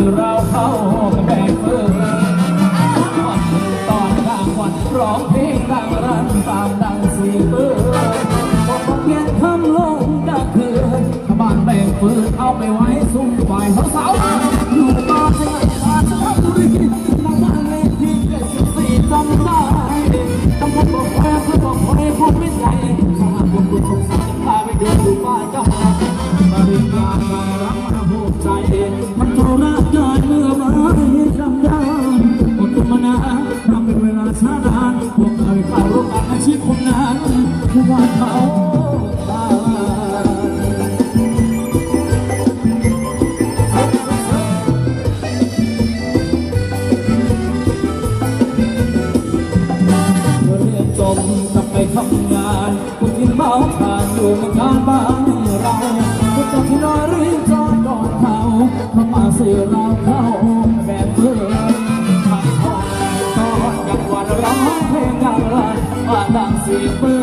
ือเราเข้ากำแพงเฟือตอนกลางวันร้องเพลงดังรันตามดังสีเฟืองบอกว่าเย็คำลงดังคืนขบานแบ่งฟืนเอาไปไว้ซุ้มไฟสาว สื่อเราเข้าแบบเพื่อนทำห้องตอนกลางวันร้องเพลงกลางวันว่าดังสีเปื้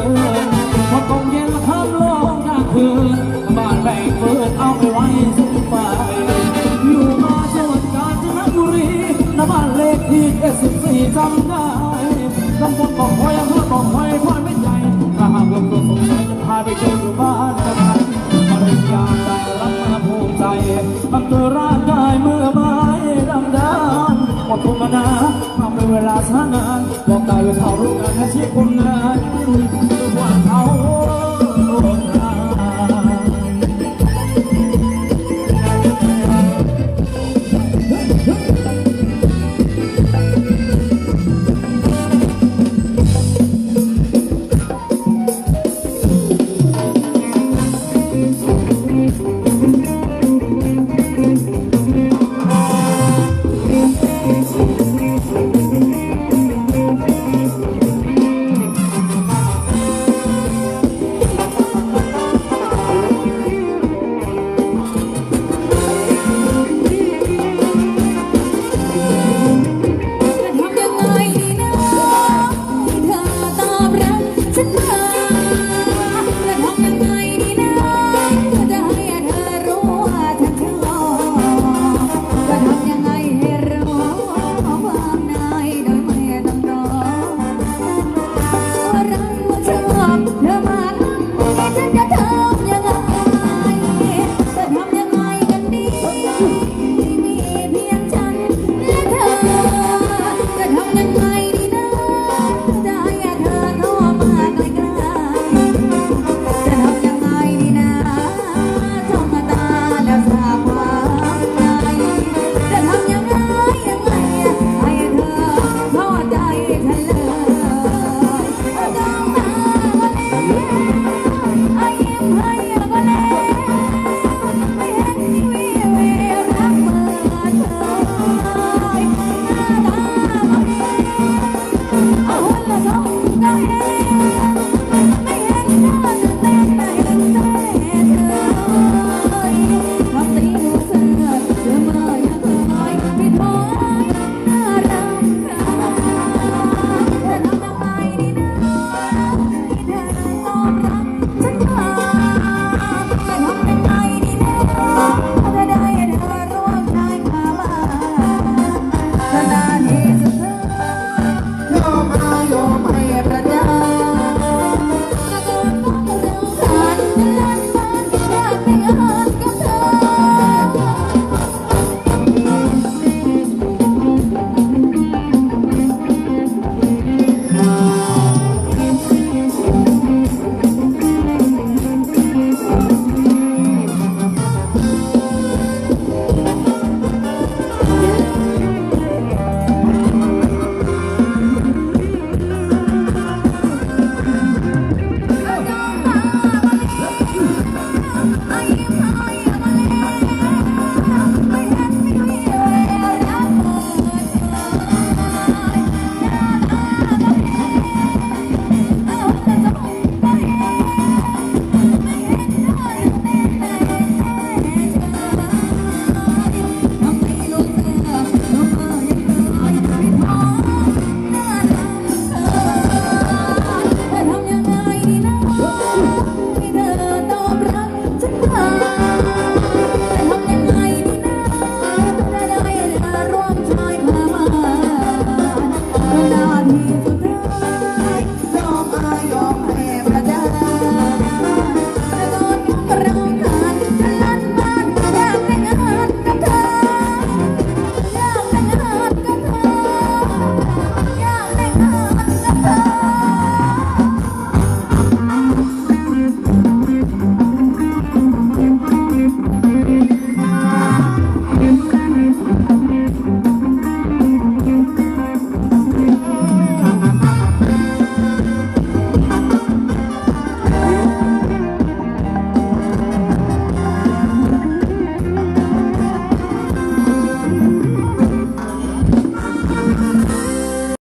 คมนาทำเป็นเวลาช้านานบอกตายเป็เผ่ารู้งานห้ชีพคนงานที่มีตัวเขา